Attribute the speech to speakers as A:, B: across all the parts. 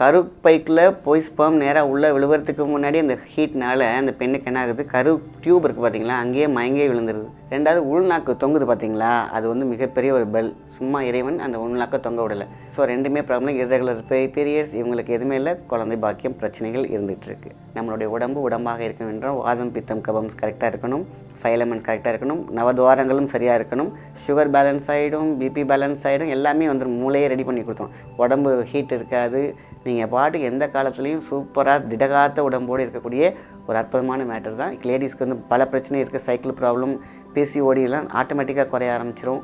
A: கருப்பைக்குள்ளே போய் ஸ்பேம் நேராக உள்ளே விழுவுறதுக்கு முன்னாடி அந்த ஹீட்னால் அந்த பெண்ணுக்கு என்ன ஆகுது? கரு டியூப் இருக்குது பார்த்தீங்களா அங்கேயே மயங்கே விழுந்துருது. ரெண்டாவது உள்நாக்கு தொங்குது பார்த்தீங்களா அது வந்து மிகப்பெரிய ஒரு பெல் சும்மா இறைவன் அந்த உள்நாக்கை தொங்க விடலை. ஸோ ரெண்டுமே ப்ராப்ளம் இரகுலர் பீரியட்ஸ் இவங்களுக்கு எதுவுமே இல்லை. குழந்தை பாக்கியம் பிரச்சனைகள் இருந்துகிட்ருக்கு நம்மளுடைய உடம்பு உடம்பாக இருக்க வேண்டும் வாதம் பித்தம் கபம் கரெக்டாக இருக்கணும். ஃபைலமெண்ட்ஸ் கரெக்டாக இருக்கணும். நவதுவாரங்களும் சரியாக இருக்கணும். சுகர் பேலன்ஸ் ஆகிடும் பிபி பேலன்ஸ் ஆகிடும் எல்லாமே வந்து மூளையே ரெடி பண்ணி கொடுத்தோம் உடம்பு ஹீட் இருக்காது. நீங்கள் பாட்டுக்கு எந்த காலத்துலேயும் சூப்பராக திடகாத்த உடம்போடு இருக்கக்கூடிய ஒரு அற்புதமான மேட்டர் தான். லேடிஸ்க்கு வந்து பல பிரச்சனை இருக்குது சைக்கிள் ப்ராப்ளம் பிசிஓடிலாம் ஆட்டோமேட்டிக்காக குறைய ஆரம்பிச்சிரும்.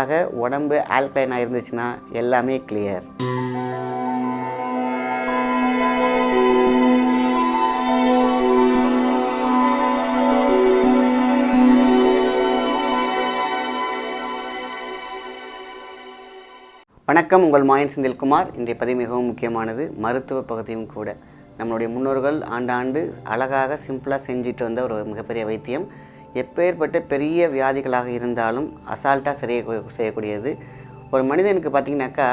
A: ஆக உடம்பு ஆல்கலைனாக இருந்துச்சுன்னா எல்லாமே கிளியர் வணக்கம் உங்கள் மாயன் செந்தில்குமார். இன்றைய பதிவு மிகவும் முக்கியமானது. மருத்துவ பகுதியும் கூட. நம்மளுடைய முன்னோர்கள் ஆண்டாண்டு அழகாக சிம்பிளாக செஞ்சுட்டு வந்த ஒரு மிகப்பெரிய வைத்தியம். எப்பேற்பட்ட பெரிய வியாதிகளாக இருந்தாலும் அசால்ட்டாக சரிய செய்யக்கூடியது. ஒரு மனிதனுக்கு பார்த்திங்கனாக்கா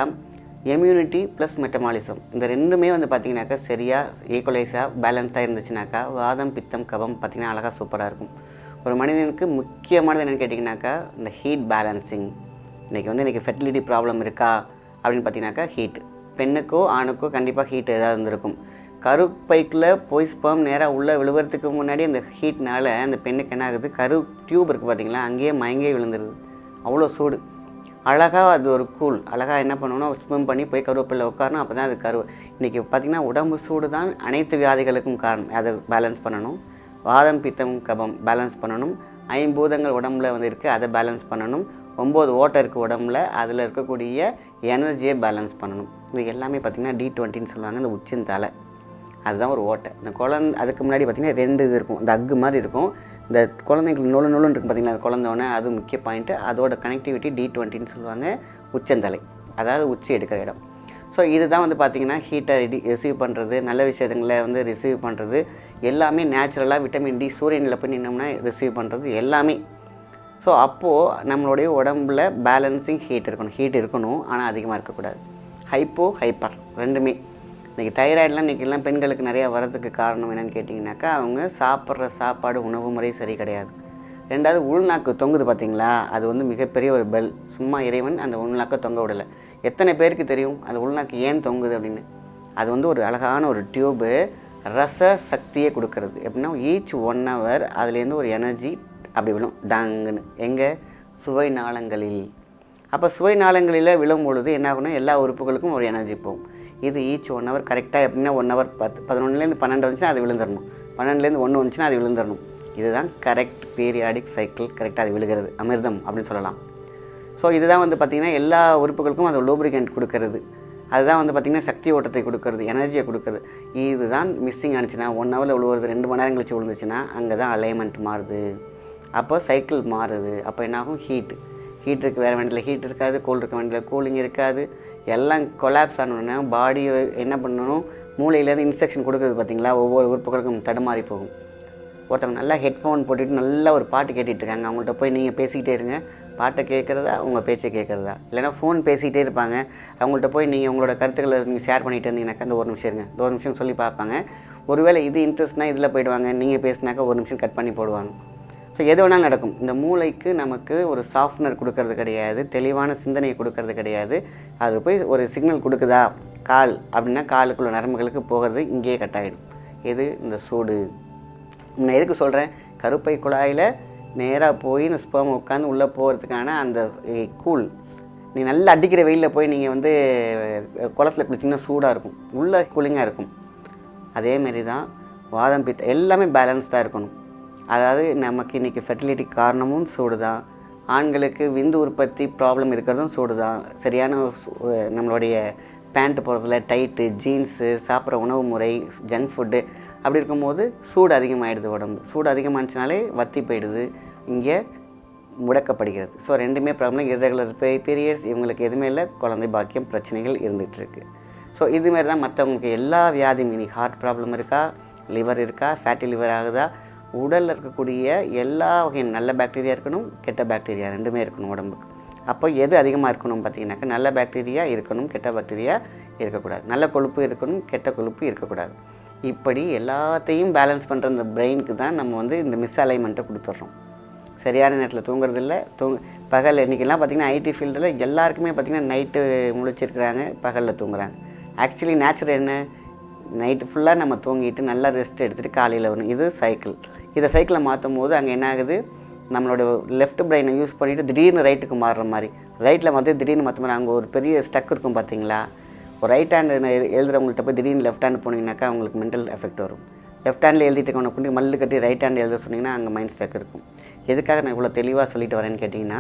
A: எம்யூனிட்டி ப்ளஸ் மெட்டமாலிசம் இந்த ரெண்டுமே வந்து பார்த்திங்கனாக்கா சரியாக ஈக்குவலைஸாக பேலன்ஸாக இருந்துச்சுனாக்கா வாதம் பித்தம் கபம் பார்த்திங்கன்னா அழகாக சூப்பராக இருக்கும். ஒரு மனிதனுக்கு முக்கியமானது என்னென்னு கேட்டிங்கனாக்கா இந்த ஹீட் பேலன்சிங் இன்றைக்கி வந்து இன்றைக்கி ஃபெர்டிலிட்டி ப்ராப்ளம் இருக்கா? அப்படின்னு பார்த்தீங்கன்னாக்கா ஹீட் பெண்ணுக்கோ ஆணுக்கோ கண்டிப்பாக ஹீட் ஏதாவது இருந்திருக்கும். கருப்பைக்குள்ளே போய் ஸ்பெர்ம் நேராக உள்ளே விழுவுறதுக்கு முன்னாடி அந்த ஹீட்னால் அந்த பெண்ணுக்கு என்ன ஆகுது? கரு டியூப் இருக்குது பார்த்தீங்களா? அங்கேயே மயங்கே விழுந்துருது. அவ்வளோ சூடு. அழகாக அது ஒரு கூல் அழகாக என்ன பண்ணணும் ஸ்விம் பண்ணி போய் கருவேப்பிலை உட்காரணும். அப்போ தான் அது கரு இன்றைக்கி பார்த்திங்கன்னா உடம்பு சூடு தான் அனைத்து வியாதிகளுக்கும் காரணம். அதை பேலன்ஸ் பண்ணணும். வாதம் பித்தம் கபம் பேலன்ஸ் பண்ணணும். ஐம்பூதங்கள் உடம்புல வந்து இருக்குது அதை பேலன்ஸ் பண்ணணும். ஒம்பது ஓட்டை இருக்குது உடம்புல அதில் இருக்கக்கூடிய எனர்ஜியை பேலன்ஸ் பண்ணணும். இது எல்லாமே பார்த்திங்கன்னா டி டுவெண்ட்டின்னு சொல்லுவாங்க இந்த உச்சின் தலை. அதுதான் ஒரு ஓட்டை. இந்த குழந்தை அதுக்கு முன்னாடி பார்த்திங்கன்னா ரெண்டு இது இருக்கும். இந்த அக்கு மாதிரி இருக்கும். இந்த குழந்தைங்களுக்கு நூலு நூலுன்னு இருக்கும் பார்த்திங்கன்னா அந்த குழந்தோடனே அது முக்கிய பாயிண்ட்டு அதோட கனெக்டிவிட்டி டி டுவெண்ட்டின்னு சொல்லுவாங்க உச்சந்தலை அதாவது உச்சி எடுக்கிற இடம். ஸோ இதுதான் வந்து பார்த்திங்கன்னா ஹீட்டை ரெடி ரிசீவ் பண்ணுறது நல்ல விஷயங்களை வந்து ரிசீவ் பண்ணுறது எல்லாமே நேச்சுரலாக விட்டமின் டி சூரியனில் போய் நின்னோம்னா ரிசீவ் பண்ணுறது எல்லாமே. ஸோ அப்போது நம்மளுடைய உடம்புல பேலன்சிங் ஹீட் இருக்கணும். ஹீட் இருக்கணும் ஆனால் அதிகமாக இருக்கக்கூடாது. ஹைப்போ ஹைப்பர் ரெண்டுமே. இன்றைக்கி தைராய்டெலாம் இன்றைக்கெல்லாம் பெண்களுக்கு நிறையா வரதுக்கு காரணம் என்னென்னு கேட்டிங்கனாக்கா அவங்க சாப்பிட்ற சாப்பாடு உணவு முறை சரி கிடையாது. ரெண்டாவது உள்நாக்கு தொங்குது பார்த்தீங்களா அது வந்து மிகப்பெரிய ஒரு பெல் சும்மா இறைவன் அந்த உள்நாக்கை தொங்க விடலை. எத்தனை பேருக்கு தெரியும்? அந்த உள்நாக்கு ஏன் தொங்குது அப்படின்னு? அது வந்து ஒரு அழகான ஒரு டியூபு ரச சக்தியை கொடுக்கறது. எப்படின்னா ஈச் ஒன் ஹவர் அதுலேருந்து ஒரு எனர்ஜி அப்படி விழும். டாங்குன்னு. எங்கே? சுவை நாளங்களில். அப்போ சுவை நாளங்களில் விழும் பொழுது என்ன எல்லா உறுப்புகளுக்கும் ஒரு எனர்ஜி போகும். இது ஈச் ஒன் ஹவர் கரெக்டாக எப்படின்னா ஒன் ஹவர் பத்து பதினொன்றுலேருந்து பன்னெண்டு வந்துச்சுன்னா அது விழுந்துடணும் பன்னெண்டுலேருந்து ஒன்று வந்துச்சுன்னா அது விழுந்துடணும் இதுதான் கரெக்ட் பீரியாடிக் சைக்கிள் கரெக்டாக அது விழுகிறது. அமிர்தம் அப்படின்னு சொல்லலாம். ஸோ இதுதான் வந்து பார்த்திங்கன்னா எல்லா உறுப்புகளுக்கும் அது லூப்ரிகண்ட் கொடுக்கறது. அதுதான் வந்து பார்த்திங்கன்னா சக்தி ஓட்டத்தை கொடுக்கறது எனர்ஜியை கொடுக்கறது. இதுதான் மிஸ்ஸிங் ஆனிச்சுன்னா ஒன் ஹவரில் விழுவுறது ரெண்டு மணி நேரம் கழிச்சு விழுந்துச்சுன்னா அங்கே தான் அலைன்மெண்ட் மாறுது. அப்போ சைக்கிள் மாறுது. அப்போ என்னாகும்? ஹீட் ஹீட் இருக்க வேறு வண்டியில் ஹீட் இருக்காது கூல் இருக்க வண்டியில் கூலிங் இருக்காது. எல்லாம் கொலாப்ஸ் ஆனோடனே பாடியை என்ன பண்ணணும்? மூளையிலேருந்து இன்ஸ்ட்ரக்ஷன் கொடுக்குறது பார்த்தீங்களா? ஒவ்வொரு உறுப்புகளுக்கும் தடுமாறி போகும். ஒருத்தவங்க நல்லா ஹெட்ஃபோன் போட்டுட்டு நல்லா ஒரு பாட்டு கேட்டுகிட்டு இருக்காங்க. அவங்கள்ட்ட போய் நீங்கள் பேசிக்கிட்டே இருங்க. பாட்டை கேட்குறதா? உங்கள் பேச்சை கேட்குறதா? இல்லைனா ஃபோன் பேசிக்கிட்டே இருப்பாங்க. அவங்கள்ட்ட போய் நீங்கள் உங்களோட கருத்துக்களை நீங்கள் ஷேர் பண்ணிகிட்டு இருந்தீங்கன்னாக்கா அந்த ஒரு நிமிஷம் இருங்க. ஒரு நிமிஷம் சொல்லி பார்ப்பாங்க. ஒருவேளை இது இன்ட்ரெஸ்ட்னால் இதில் போயிடுவாங்க. நீங்கள் பேசினாக்கா ஒரு நிமிஷம் கட் பண்ணி போடுவாங்க. ஸோ எது வேணாலும் நடக்கும். இந்த மூளைக்கு நமக்கு ஒரு சாஃப்ட்னர் கொடுக்கறது கிடையாது தெளிவான சிந்தனையை கொடுக்கறது கிடையாது. அது போய் ஒரு சிக்னல் கொடுக்குதா? கால். அப்படின்னா காலுக்குள்ள நரம்புகளுக்கு போகிறது இங்கேயே கட் ஆகிடும் எது? இந்த சூடு. நான் எதுக்கு சொல்கிறேன் கருப்பை குழாயில் நேராக போய் இந்த ஸ்பேம் உட்காந்து உள்ளே போகிறதுக்கான அந்த கூல் நீ நல்லா அடிக்கிற வெயிலில் போய் நீங்கள் வந்து குளத்துல குளிச்சிங்கன்னா சூடாக இருக்கும். உள்ளே கூலிங்காக இருக்கும். அதேமாரி தான் வாதம் பித்த எல்லாமே பேலன்ஸ்டாக இருக்கணும். அதாவது நமக்கு இன்றைக்கி ஃபெர்டிலிட்டி காரணமும் சூடு தான் ஆண்களுக்கு விந்து உற்பத்தி ப்ராப்ளம் இருக்கிறதும் சூடு தான் சரியான நம்மளுடைய பேண்ட் போடுறதுல டைட்டு ஜீன்ஸு சாப்பிட்ற உணவு முறை ஜங்க் ஃபுட்டு அப்படி இருக்கும்போது சூடு அதிகமாகிடுது உடம்பு. சூடு அதிகமானுச்சுனாலே வத்தி போயிடுது. இங்கே முடக்கப்படுகிறது. ஸோ ரெண்டுமே ப்ராப்ளம் இரகுலர் பீரியட்ஸ் இவங்களுக்கு எதுவுமே இல்லை. குழந்தை பாக்கியம் பிரச்சனைகள் இருந்துகிட்ருக்கு. ஸோ இதுமாரி தான் மற்றவங்களுக்கு எல்லா வியாதியும் இனி ஹார்ட் ப்ராப்ளம் இருக்கா? லிவர் இருக்கா? ஃபேட்டி லிவர் ஆகுதா? உடலில் இருக்கக்கூடிய எல்லா வகையான நல்ல பாக்டீரியா இருக்கணும் கெட்ட பாக்டீரியா ரெண்டுமே இருக்கணும் உடம்புக்கு. அப்போ எது அதிகமாக இருக்கணும் பார்த்தீங்கன்னாக்கா நல்ல பாக்டீரியா இருக்கணும் கெட்ட பாக்டீரியா இருக்கக்கூடாது. நல்ல கொழுப்பு இருக்கணும் கெட்ட கொழுப்பு இருக்கக்கூடாது. இப்படி எல்லாத்தையும் பேலன்ஸ் பண்ணுற அந்த பிரெயினுக்கு தான் நம்ம வந்து இந்த மிஸ் அலைன்மெண்ட்டை கொடுத்துட்றோம் சரியான நேரத்தில் தூங்குறது இல்லை தூங்க பகல் இன்றைக்கெல்லாம் பார்த்திங்கன்னா ஐடி ஃபீல்டில் எல்லாருக்குமே பார்த்திங்கன்னா நைட்டு முழிச்சிருக்கிறாங்க பகலில் தூங்குறாங்க. ஆக்சுவலி நேச்சுரல் என்ன? நைட்டு ஃபுல்லாக நம்ம தூங்கிட்டு நல்லா ரெஸ்ட் எடுத்துகிட்டு காலையில் வரணும். இது சைக்கிள் இதை சைக்கிளை மாற்றும் போது அங்கே என்ன ஆகுது? நம்மளோட லெஃப்ட் பிரெயினை யூஸ் பண்ணிவிட்டு திடீர்னு ரைட்டுக்கு மாறுற மாதிரி. ரைட்டில் மாற்றி திடீர்னு மாற்ற மாதிரி அங்கே ஒரு பெரிய ஸ்டக் இருக்கும் பார்த்தீங்களா ஒரு ரைட் ஹேண்டு எழுதுறவங்கள்ட்ட போய் திடீர்னு லெஃப்ட் ஹேண்ட் போனீங்கன்னாக்கா அவங்களுக்கு மென்டல் எஃபெக்ட் வரும். லெஃப்ட் ஹேண்டில் எழுதிட்டு இருக்கவனை கொண்டு மல்லு கட்டி ரைட் ஹேண்ட் எழுத சொன்னீங்கன்னா அங்கே மைண்ட் ஸ்டக் இருக்கும். எதுக்காக நான் இவ்வளோ தெளிவாக சொல்லிட்டு வரேன்னு கேட்டிங்கன்னா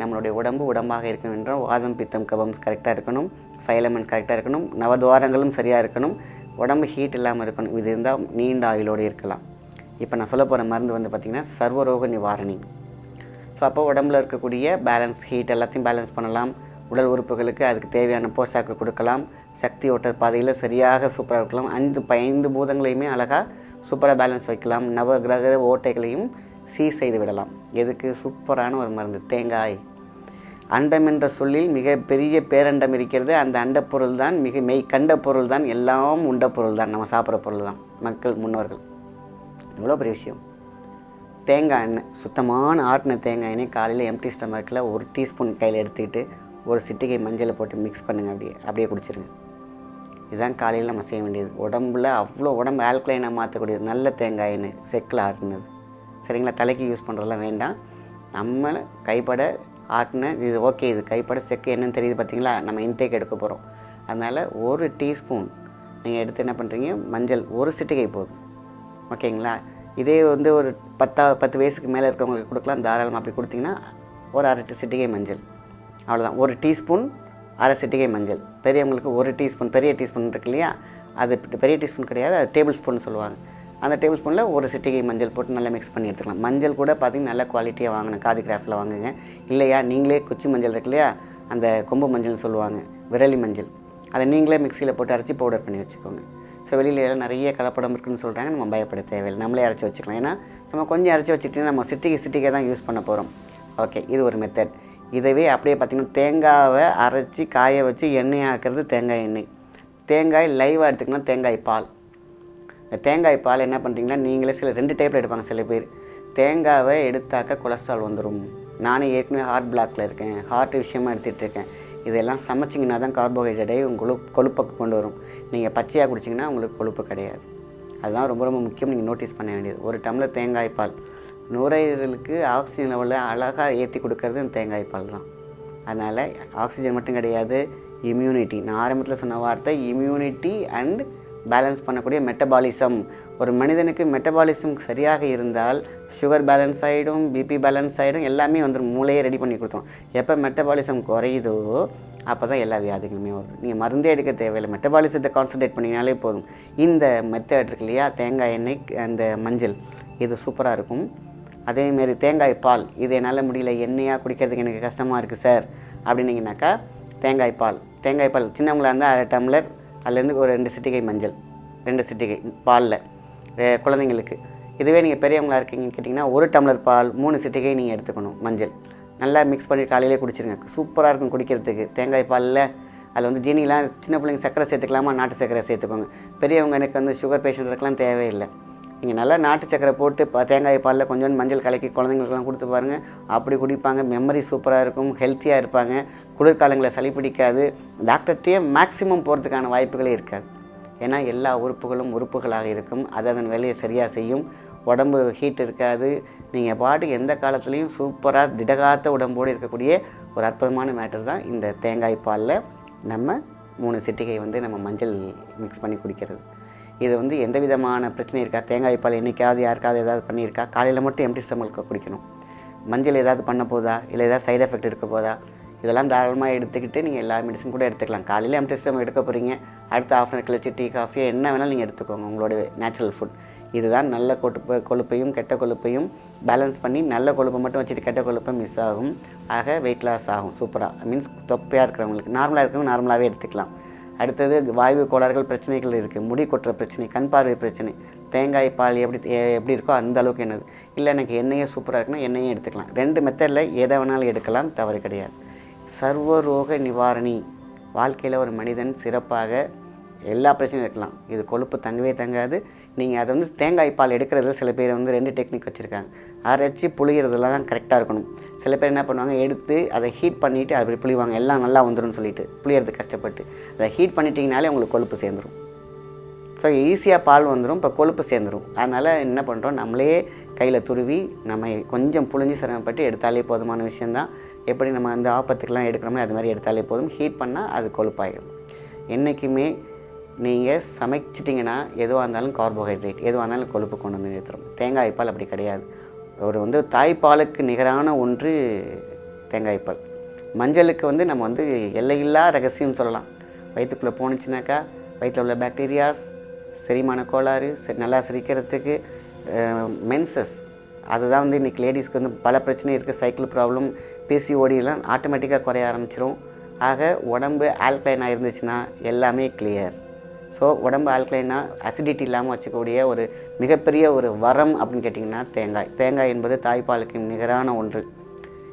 A: நம்மளுடைய உடம்பு உடம்பாக இருக்கணும் என்றால் வாதம் பித்தம் கபம் கரெக்டாக இருக்கணும். ஃபைலமெண்ட்ஸ் கரெக்டாக இருக்கணும். நவதுவாரங்களும் சரியாக இருக்கணும். உடம்பு ஹீட் இல்லாமல் இருக்கணும். இது இருந்தால் நீண்ட ஆயுளோடு இருக்கலாம். இப்போ நான் சொல்ல போகிற மருந்து வந்து பார்த்திங்கன்னா சர்வரோக நிவாரணி. ஸோ அப்போ உடம்புல இருக்கக்கூடிய பேலன்ஸ் ஹீட் எல்லாத்தையும் பேலன்ஸ் பண்ணலாம். உடல் உறுப்புகளுக்கு அதுக்கு தேவையான போஷாக்கு கொடுக்கலாம். சக்தி ஓட்ட பாதையில் சரியாக சூப்பராக இருக்கலாம். ஐந்து ப- ஐந்து பூதங்களையுமே அழகாக சூப்பராக பேலன்ஸ் வைக்கலாம். நவ கிரக ஓட்டைகளையும் சீர் செய்து விடலாம். எதுக்கு? சூப்பரான ஒரு மருந்து. தேங்காய் அண்டம் என்ற சொல்லில் மிக பெரிய பேரண்டம் இருக்கிறது. அந்த அண்ட பொருள் தான் மிக மெய் கண்ட பொருள் தான் எல்லாம் உண்ட பொருள் தான். நம்ம சாப்பிட்ற பொருள் தான் மக்கள் முன்னோர்கள். இவ்வளோ பெரிய விஷயம். தேங்காய் எண்ணெய் சுத்தமான ஆட்டின தேங்காய் எண்ணெய் காலையில் எம்டி ஸ்டமக்கில் ஒரு டீஸ்பூன் கையில் எடுத்துக்கிட்டு ஒரு சிட்டிகை மஞ்சளை போட்டு மிக்ஸ் பண்ணுங்கள் அப்படியே அப்படியே குடிச்சிருங்க. இதுதான் காலையில் நம்ம செய்ய வேண்டியது. உடம்புல அவ்வளோ உடம்பு ஆல்கலைனாக மாற்றக்கூடியது. நல்ல தேங்காய் எண்ணெய் செக்கில் ஆட்டினது. சரிங்களா? தலைக்கு யூஸ் பண்ணுறதெல்லாம் வேண்டாம். நம்மளை கைப்பட ஆட்டின இது ஓகே இது கைப்பட செக்கு என்னன்னு தெரியுது பார்த்தீங்களா நம்ம இன்டேக் எடுக்க போகிறோம் அதனால் ஒரு டீஸ்பூன் நீங்கள் எடுத்து என்ன பண்ணுறீங்க மஞ்சள் ஒரு சிட்டிகை போதும். ஓகேங்களா? இதே வந்து ஒரு பத்தா பத்து வயசுக்கு மேலே இருக்கிறவங்களுக்கு கொடுக்கலாம். தாராளமாக அப்படி கொடுத்தீங்கன்னா ஒரு அரை சிட்டிகை மஞ்சள். அவ்வளோதான் ஒரு டீஸ்பூன் அரை சிட்டிகை மஞ்சள். பெரியவங்களுக்கு ஒரு டீஸ்பூன் பெரிய டீஸ்பூன் இருக்கு இல்லையா? அது பெரிய டீஸ்பூன் கிடையாது அது டேபிள் ஸ்பூன் சொல்லுவாங்க. அந்த டேபிள் ஸ்பூனில் ஒரு சிட்டிகை மஞ்சள் போட்டு நல்லா மிக்ஸ் பண்ணி எடுத்துக்கலாம். மஞ்சள் கூட பார்த்தீங்கன்னா நல்ல குவாலிட்டியாக வாங்கணும் காதி கிராஃப்டில் வாங்குங்க. இல்லையா நீங்களே குச்சி மஞ்சள் இருக்கு இல்லையா அந்த கொம்பு மஞ்சள்னு சொல்லுவாங்க விரலி மஞ்சள். அதை நீங்களே மிக்சியில் போட்டு அரைச்சி பவுடர் பண்ணி வச்சுக்கோங்க. ஸோ வெளியில எல்லாம் நிறைய கலப்படம் இருக்குன்னு சொல்கிறாங்க நம்ம பயப்பட தேவையில்லை. நம்மளே அரைச்சி வச்சுக்கலாம். ஏன்னா நம்ம கொஞ்சம் அரைச்சி வச்சுட்டு நம்ம சிட்டிகை சிட்டிகை தான் யூஸ் பண்ண போகிறோம் ஓகே இது ஒரு மெத்தட் இதவே அப்படியே பார்த்திங்கன்னா தேங்காவை அரைச்சி காய வச்சு எண்ணெய் ஆக்குறது தேங்காய் எண்ணெய். தேங்காய் லைவாக எடுத்துக்கலாம். தேங்காய் பால். இந்த தேங்காய் பால் என்ன பண்ணுறீங்கன்னா நீங்களே சில ரெண்டு டைப்பில் எடுப்பாங்க சில பேர். தேங்காவை எடுத்தாக்க கொலஸ்ட்ரால் வந்துடும் நானே ஏற்கனவே ஹார்ட் பிளாக்ல இருக்கேன். ஹார்ட் விஷயமா எடுத்துகிட்டு இருக்கேன். இதெல்லாம் சமைச்சிங்கன்னா தான் கார்போஹைட்ரேட்டை உங்களுக்கு கொழுப்புக்கு கொண்டு வரும். நீங்கள் பச்சையாக குடிச்சிங்கன்னா உங்களுக்கு கொழுப்பு கிடையாது. அதுதான் ரொம்ப ரொம்ப முக்கியம் நீங்கள் நோட்டீஸ் பண்ண வேண்டியது. ஒரு டம்ளர் தேங்காய் பால். நுரையீரலுக்கு ஆக்சிஜன் லெவலில் அழகாக ஏற்றி கொடுக்கறது இந்த தேங்காய் பால் தான். அதனால் ஆக்சிஜன் மட்டும் கிடையாது இம்யூனிட்டி நான் ஆரம்பத்தில் சொன்ன வார்த்தை இம்யூனிட்டி அண்ட் பேலன்ஸ் பண்ணக்கூடிய மெட்டபாலிசம் ஒரு மனிதனுக்கு மெட்டபாலிசம் சரியாக இருந்தால் சுகர் பேலன்ஸ் ஆகிடும் பிபி பேலன்ஸ் ஆகிடும் எல்லாமே வந்து மூளையே ரெடி பண்ணி கொடுத்தோம் எப்போ மெட்டபாலிசம் குறையுதோ அப்போ தான் எல்லா வியாதிகளுமே வரும் நீங்கள் மருந்தே எடுக்க தேவையில்லை. மெட்டபாலிசத்தை கான்சன்ட்ரேட் பண்ணிங்கனாலே போதும். இந்த மெத்தட் இருக்கு இல்லையா? தேங்காய் எண்ணெய் அந்த மஞ்சள். இது சூப்பராக இருக்கும். அதேமாரி தேங்காய் பால். இது என்னால் முடியல. எண்ணெயாக குடிக்கிறதுக்கு எனக்கு கஷ்டமாக இருக்குது சார் அப்படின்னீங்கனாக்கா தேங்காய் பால். தேங்காய் பால். சின்னவங்களா இருந்தால் அரை டம்ளர் அதுலேருந்து ஒரு ரெண்டு சிட்டிகை மஞ்சள் ரெண்டு சிட்டிகை பாலில் குழந்தைங்களுக்கு. இதுவே நீங்கள் பெரியவங்களா இருக்கீங்கன்னு கேட்டிங்கன்னா ஒரு டம்ளர் பால் மூணு சிட்டிகை நீங்கள் எடுத்துக்கணும் மஞ்சள். நல்லா மிக்ஸ் பண்ணி காலையிலே குடிச்சிருங்க. சூப்பராக இருக்கும் குடிக்கிறதுக்கு. தேங்காய் பாலில் அதில் வந்து ஜீனிலாம் சின்ன பிள்ளைங்க சர்க்கரை சேர்த்துக்கலாமா நாட்டு சர்க்கரை சேர்த்துக்கோங்க. பெரியவங்க எனக்கு வந்து சுகர் பேஷண்ட் இருக்கலாம் தேவையில்லை. நீங்கள் நல்லா நாட்டு சக்கரை போட்டு ப தேங்காய் பாலில் கொஞ்சோண்டு மஞ்சள் கலக்கி குழந்தைங்களுக்குலாம் கொடுத்து பாருங்கள் அப்படி குடிப்பாங்க. மெமரி சூப்பராக இருக்கும். ஹெல்த்தியாக இருப்பாங்க. குளிர்காலங்களில் சளி பிடிக்காது. டாக்டர்கிட்டயே மேக்ஸிமம் போகிறதுக்கான வாய்ப்புகளே இருக்காது. ஏன்னா எல்லா உறுப்புகளும் உறுப்புகளாக இருக்கும். அது அதன் வேலையை சரியாக செய்யும். உடம்பு ஹீட் இருக்காது. நீங்கள் பாட்டுக்கு எந்த காலத்துலேயும் சூப்பராக திடகாத்த உடம்போடு இருக்கக்கூடிய ஒரு அற்புதமான மேட்டர் தான் இந்த தேங்காய் பாலில் நம்ம மூணு சிட்டிகை வந்து நம்ம மஞ்சள் மிக்ஸ் பண்ணி குடிக்கிறது. இது வந்து எந்த விதமான பிரச்சனை இருக்கா? தேங்காய் பால் என்றைக்காவது யாருக்காவது ஏதாவது பண்ணியிருக்கா? காலையில் மட்டும் எம்டி ஸ்டமலுக்கு குடிக்கணும். மஞ்சள் ஏதாவது பண்ண போதா? இல்லை ஏதாவது சைடு எஃபெக்ட் இருக்க போதா? இதெல்லாம் தாராளமாக எடுத்துக்கிட்டு நீங்கள் எல்லா மெடிசன் கூட எடுத்துக்கலாம். காலையில் எம்டி ஸ்டமக் எடுக்க போகிறீங்க அடுத்த ஆஃப் அன் கழிச்சு டீ காஃபி என்ன வேணாலும் நீங்கள் எடுத்துக்கோங்க உங்களோட நேச்சுரல் ஃபுட் இதுதான் நல்ல கொழுப்பு கொழுப்பையும் கெட்ட கொழுப்பையும் பேலன்ஸ் பண்ணி நல்ல கொழுப்பை மட்டும் வச்சுட்டு கெட்ட கொழுப்பை மிஸ் ஆகும். ஆக வெயிட் லாஸ் ஆகும். சூப்பராக மீன்ஸ் தொப்பையாக இருக்கிறவங்களுக்கு நார்மலாக இருக்கிறவங்க நார்மலாகவே எடுத்துக்கலாம். அடுத்தது வாய்வு கோளாறுகள் பிரச்சனைகள் இருக்குது முடி கொட்டுற பிரச்சனை கண் பார்வை பிரச்சனை தேங்காய் பால் எப்படி எப்படி இருக்கோ அந்த அளவுக்கு என்னது? இல்லை எனக்கு எண்ணெயே சூப்பராக இருக்குன்னா எண்ணெயும் எடுத்துக்கலாம். ரெண்டு மெத்தடில் எதை வேணாலும் எடுக்கலாம் தவறு கிடையாது. சர்வரோக நிவாரணி. வாழ்க்கையில் ஒரு மனிதன் சிறப்பாக எல்லா பிரச்சனையும் இருக்கலாம் இது கொழுப்பு தங்கவே தங்காது. நீங்கள் அதை வந்து தேங்காய் பால் எடுக்கிறதுல சில பேர் வந்து ரெண்டு டெக்னிக் வச்சுருக்காங்க. அரைச்சி புளிகிறதுலாம் தான் கரெக்டாக இருக்கணும். சில பேர் என்ன பண்ணுவாங்க எடுத்து அதை ஹீட் பண்ணிவிட்டு அப்படி புளிவாங்க. எல்லாம் நல்லா வந்துடும் சொல்லிட்டு புளியறது கஷ்டப்பட்டு. அதை ஹீட் பண்ணிட்டீங்கனாலே உங்களுக்கு கொழுப்பு சேர்ந்துரும். ஸோ ஈஸியாக பால் வந்துடும் இப்போ கொழுப்பு சேர்ந்துரும். அதனால் என்ன பண்ணுறோம் நம்மளே கையில் துருவி நம்ம கொஞ்சம் புழிஞ்சு சிரமப்பட்டு எடுத்தாலே போதுமான விஷயந்தான் எப்படி நம்ம அந்த ஆப்பத்துக்கெலாம் எடுக்கிறோமோ அது மாதிரி எடுத்தாலே போதும். ஹீட் பண்ணால் அது கொழுப்பாயிடும். என்றைக்குமே நீங்கள் சமைச்சிட்டிங்கன்னா எதுவாக இருந்தாலும் கார்போஹைட்ரேட் எதுவாக இருந்தாலும் கொழுப்பு கொண்டு வந்து நிறுத்துறோம் தேங்காய் பால் அப்படி கிடையாது. ஒரு வந்து தாய்ப்பாலுக்கு நிகரான ஒன்று தேங்காய்ப்பால் மஞ்சளுக்கு வந்து நம்ம வந்து எல்லையில்லா ரகசியம் சொல்லலாம். வயிற்றுக்குள்ளே போணுச்சுனாக்கா வயிற்றில் உள்ள பாக்டீரியாஸ் செரிமான கோளாறு சரி நல்லா சிரிக்கிறதுக்கு மென்சஸ் அதுதான் வந்து இன்றைக்கி லேடிஸ்க்கு வந்து பல பிரச்சனை இருக்குது சைக்கிள் ப்ராப்ளம் பிசிஓடிலாம் ஆட்டோமேட்டிக்காக குறைய ஆரம்பிச்சிரும். ஆக உடம்பு ஆல்கலைனாக இருந்துச்சுன்னா எல்லாமே கிளியர் ஸோ உடம்பு ஆல்கலைனாக அசிடிட்டி இல்லாமல் வச்சுக்கக்கூடிய ஒரு மிகப்பெரிய ஒரு வரம் அப்படின்னு கேட்டிங்கன்னா தேங்காய். தேங்காய் என்பது தாய்ப்பாலுக்கு நிகரான ஒன்று.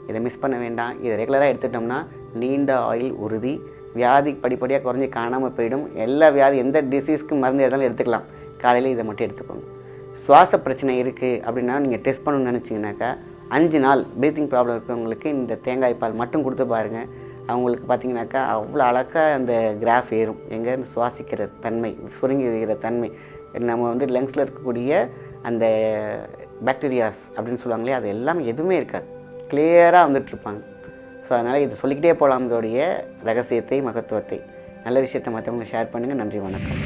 A: இதை மிஸ் பண்ண வேண்டாம். இதை ரெகுலராக எடுத்துட்டோம்னா நீண்ட ஆயில் உறுதி வியாதி படிப்படியாக குறைஞ்சி காணாமல் போயிடும். எல்லா வியாதி எந்த டிசீஸ்க்கு மருந்து எடுத்தாலும் எடுத்துக்கலாம். காலையில் இதை மட்டும் எடுத்துக்கோங்க. சுவாச பிரச்சனை இருக்குது அப்படின்னா நீங்கள் டெஸ்ட் பண்ணணும்னு நினச்சிங்கனாக்கா அஞ்சு நாள் ப்ரீத்திங் ப்ராப்ளம் இருக்கிறவங்களுக்கு இந்த தேங்காய் பால் மட்டும் கொடுத்து பாருங்கள் அவங்களுக்கு பார்த்திங்கனாக்கா அவ்வளோ அழகாக அந்த கிராஃப் ஏறும். எங்கே சுவாசிக்கிற தன்மை சுருங்கி இருக்கிற தன்மை. நம்ம வந்து லங்ஸில் இருக்கக்கூடிய அந்த பாக்டீரியாஸ் அப்படின்னு சொல்லுவாங்களே அது எல்லாம் எதுவுமே இருக்காது. கிளியராக வந்துட்டுருப்பாங்க ஸோ அதனால் இது சொல்லிக்கிட்டே போகலாம். இதோடைய ரகசியத்தை மகத்துவத்தை. நல்ல விஷயத்தை மற்றவங்க ஷேர் பண்ணுங்கள் நன்றி வணக்கம்.